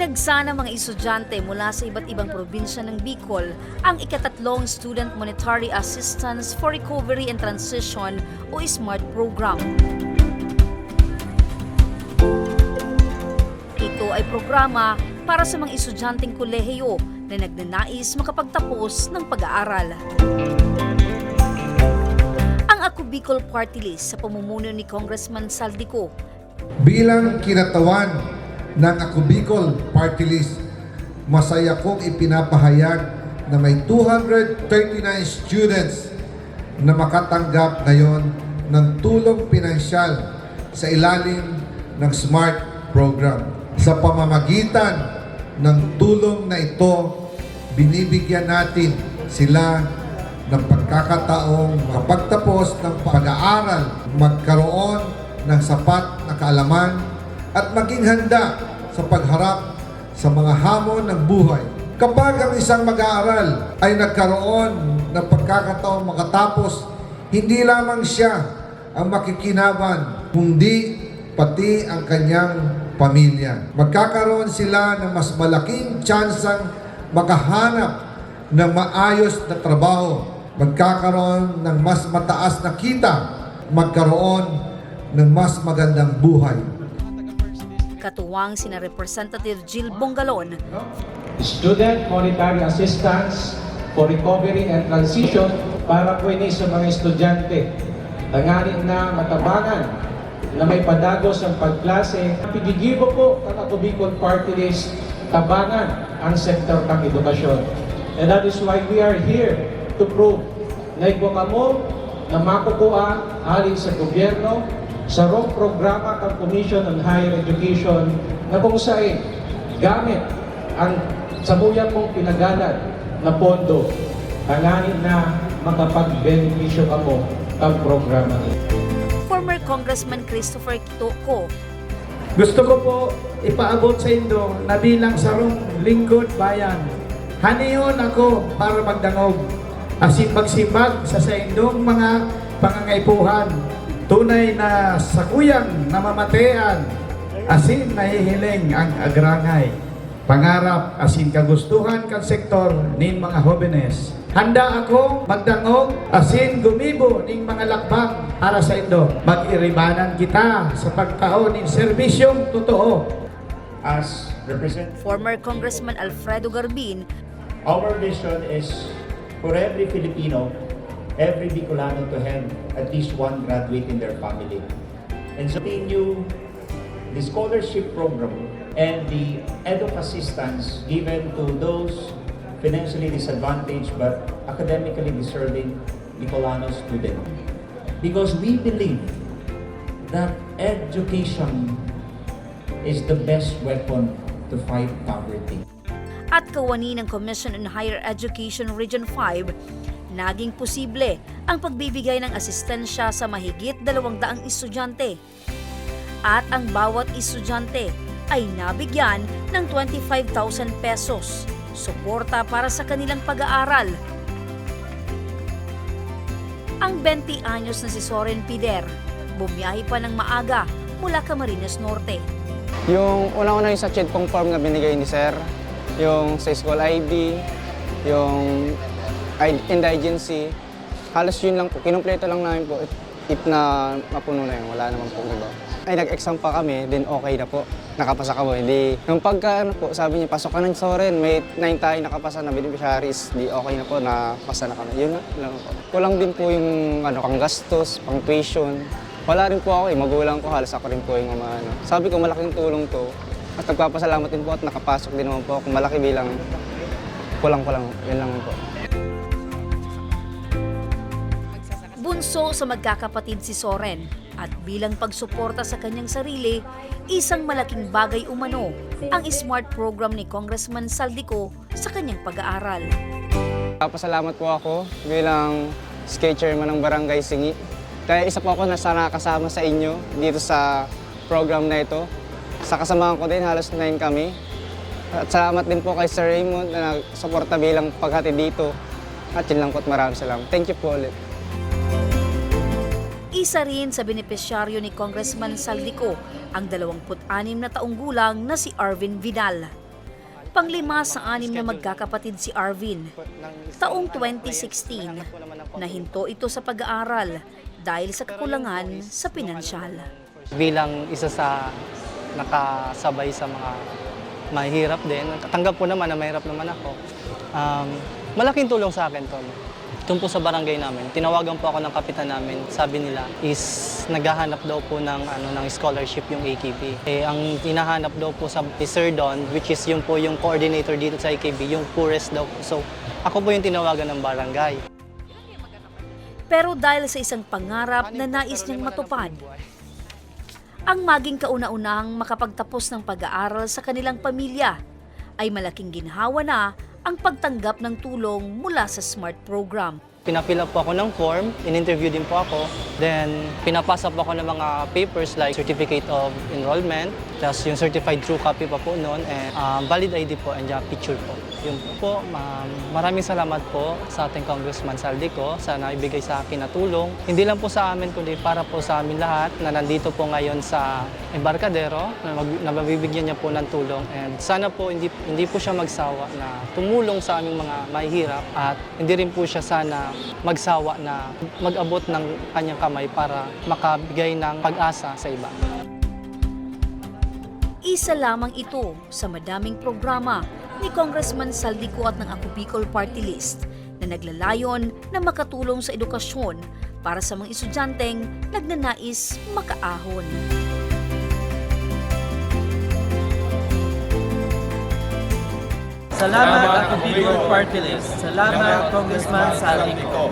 Dinagsa ng mga estudyante mula sa iba't ibang probinsya ng Bicol ang ikatatlong Student Monetary Assistance for Recovery and Transition o SMART program. Ito ay programa para sa mga estudyanteng kolehiyo na nagnanais makapagtapos ng pag-aaral. Ang Ako Bicol Party List sa pamumuno ni Congressman Saldico Bilang kinatawan ng Ako Bicol Party List, masaya kong ipinapahayag na may 239 students na makatanggap ngayon ng tulong pinansyal sa ilalim ng SMART program. Sa pamamagitan ng tulong na ito, binibigyan natin sila ng pagkakataong makapagtapos ng pag-aaral, magkaroon ng sapat na kaalaman at maging handa sa pagharap sa mga hamon ng buhay. Kapag ang isang mag-aaral ay nagkaroon ng pagkakataong makatapos, hindi lamang siya ang makikinaban, kundi pati ang kanyang pamilya. Magkakaroon sila ng mas malaking tsansang makahanap ng maayos na trabaho, magkakaroon ng mas mataas na kita, magkaroon ng mas magandang buhay. Katuwang sina Representative Jill Bongalon, Student Monetary Assistance for Recovery and Transition para po sa mga estudyante. Tanganin na matabangan na may padagos ang pagklase. Pigigibo po Bicol Party List tabangan ang sektor ng edukasyon. And that is why we are here to prove na ikaw na makukuha alin sa gobyerno sa rong programa ng Commission on Higher Education na kung saan gamit ang sabuyan mong pinagalan na pondo, tanganin na makapag-beneficyo ka mo ang programa ito. former Congressman Christopher Kitoko, Gusto ko po ipaabot sa inyo na bilang sarong lingkod bayan. Haniyon ako para magdangog. Asin magsimbag sa sa indong mga pangangaipuhan. Tunay na sakuyang namamatean. Asin nahihiling ang agrangay. Pangarap asin kagustuhan kan sektor nin mga hobenes. Handa ako magdangog asin gumibo ning mga lakbang para sa indo. Mag-iribanan kita sa pagtaon ning serbisyong totoo. As represent, former Congressman Alfredo Garbin, our vision is for every Filipino, every Bicolano to have at least one graduate in their family. And so continue the scholarship program and the EDUC assistance given to those financially disadvantaged but academically deserving Bicolano students. Because we believe that education is the best weapon to fight poverty. at kawani ng Commission on Higher Education Region 5, naging posible ang pagbibigay ng asistensya sa mahigit 200 estudyante. At ang bawat estudyante ay nabigyan ng 25,000 pesos, suporta para sa kanilang pag-aaral. Ang 20 anyos na si Soren Pider, bumiyahi pa ng maaga mula Camarines Norte. Yung unang-una yung sa Chedpong form na binigay ni Sir, yung sa school ID, yung indigency, halos yun lang po. Kinumpleto lang namin po if, if na mapuno na yun. Wala naman po iba. Ay, nag-exam pa kami, then okay na po. Nakapasa ka po. Hindi, nung pagka, ano po, sabi niya, pasok ka ng Soren, may 9 tayo nakapasa na beneficiaries, di okay na po, napasa na kami. Yun lang po. Kulang din po yung ano, pang gastos, pang tuition. Wala rin po ako eh, magulang ko, halos ako rin po yung mga ano. Sabi ko, malaking tulong to. At nagpapasalamat din po at nakapasok din naman po ako. Malaki bilang kulang-kulang. Yun lang po. Bunso sa magkakapatid si Soren at bilang pagsuporta sa kanyang sarili, isang malaking bagay umano ang SMART program ni Congressman Saldico sa kanyang pag-aaral. Papasalamat po ako bilang skate chairman ng Barangay Singi. Kaya isa po ako na sana kasama sa inyo dito sa program na ito. Sa kasamahan ko din, halos 9 kami. At salamat din po kay Sir Raymond na nagsuporta bilang paghati dito. At yun lang po at maraming salamat. Thank you po ulit. Isa rin sa benepisyaryo ni Congressman Saldico ang 26 na taong gulang na si Arvin Vidal. Panglima sa anim na magkakapatid si Arvin. Taong 2016, nahinto ito sa pag-aaral dahil sa kakulangan sa pinansyal. bilang isa sa nakasabay sa mga mahirap din. Tanggap po naman na mahirap naman ako. Um, malaking tulong sa akin to. Doon po sa barangay namin, tinawagan po ako ng kapitan namin. Sabi nila is naghahanap daw po ng ano ng scholarship yung AKB. Eh ang hinahanap daw po sa is Sir Don, which is yung po yung coordinator dito sa AKB, yung poorest daw. So ako po yung tinawagan ng barangay. Pero dahil sa isang pangarap na nais niyang matupad, ang maging kauna-unahang makapagtapos ng pag-aaral sa kanilang pamilya ay malaking ginhawa na ang pagtanggap ng tulong mula sa SMART program. Pinapila po ako ng form, in-interview din po ako. Then, pinapasa po ako ng mga papers like Certificate of Enrollment, tapos yung certified true copy pa po noon, and um, valid ID po, and yung picture po. Yun po, ma'am. maraming salamat po sa ating Congressman Saldico sa naibigay sa akin na tulong. Hindi lang po sa amin, kundi para po sa amin lahat na nandito po ngayon sa Embarcadero, na, mag, na mabibigyan niya po ng tulong. And sana po hindi, hindi po siya magsawa na tumulong sa aming mga mahihirap at hindi rin po siya sana magsawa na mag-abot ng kanyang kamay para makabigay ng pag-asa sa iba. Isa lamang ito sa madaming programa ni Congressman Saldico at ng Ako Party List na naglalayon na makatulong sa edukasyon para sa mga estudyanteng nagnanais makaahon. Salamat ako Bicol Party List. Salamat Congressman Saldico.